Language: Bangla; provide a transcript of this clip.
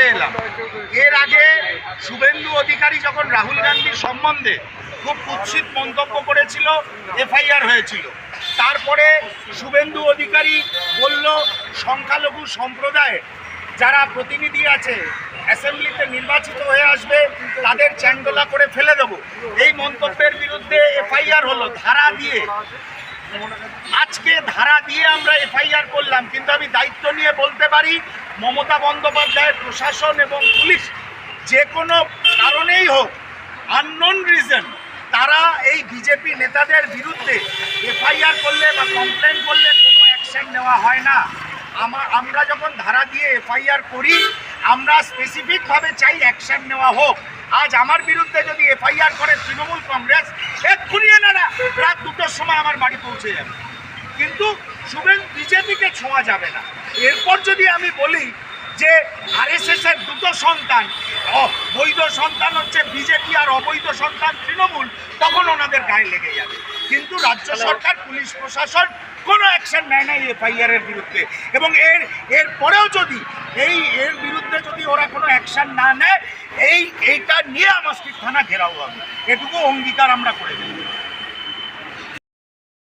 করে এলাম। এর আগে শুভেন্দু অধিকারী যখন রাহুল গান্ধীর সম্বন্ধে খুব কুৎসিত মন্তব্য করেছিল, এফআইআর হয়েছিল। তারপরে শুভেন্দু অধিকারী বলল, সংখ্যালঘু সম্প্রদায়ে যারা প্রতিনিধি আছে, অ্যাসেম্বলিতে নির্বাচিত হয়ে আসবে, তাদের চ্যাংদোলা করে ফেলে দেবো। এই মন্তব্যের বিরুদ্ধে এফআইআর হলো, ধারা দিয়ে আজকে ধারা দিয়ে আমরা এফআইআর করলাম, কিন্তু আমি দায়িত্ব নিয়ে বলতে পারি, মমতা বন্দ্যোপাধ্যায়ের প্রশাসন এবং পুলিশ যে কোনো কারণেই হোক আননোন রিজন তারা এই বিজেপি নেতাদের বিরুদ্ধে এফআইআর করলে বা কমপ্লেন করলে কোনো অ্যাকশন নেওয়া হয় না। আমা আমরা যখন ধারা দিয়ে এফআইআর করি, আমরা স্পেসিফিকভাবে চাই অ্যাকশন নেওয়া হোক। আজ আমার বিরুদ্ধে যদি এফআইআর করে দুটোর সময় আমার বাড়ি পৌঁছে যাবে। কিন্তু শুভেন বিজেপিকে ছোঁয়া যাবে না। এরপর যদি আমি বলি যে আরএসএস এর দুটো সন্তান বৈধ সন্তান হচ্ছে বিজেপি আর অবৈধ সন্তান তৃণমূল তখন ওনাদের গায়ে লেগে যাবে। কিন্তু রাজ্য সরকার পুলিশ প্রশাসন কোনো অ্যাকশন নেয় না এফআইআর এর বিরুদ্ধে। এবং এর এর পরেও যদি এই এর বিরুদ্ধে যদি ওরা কোনো অ্যাকশন না নেয় এই এইটা নিয়ে আমার থানা ঘেরাও হবে। এটুকু অঙ্গীকার আমরা করে দেবো।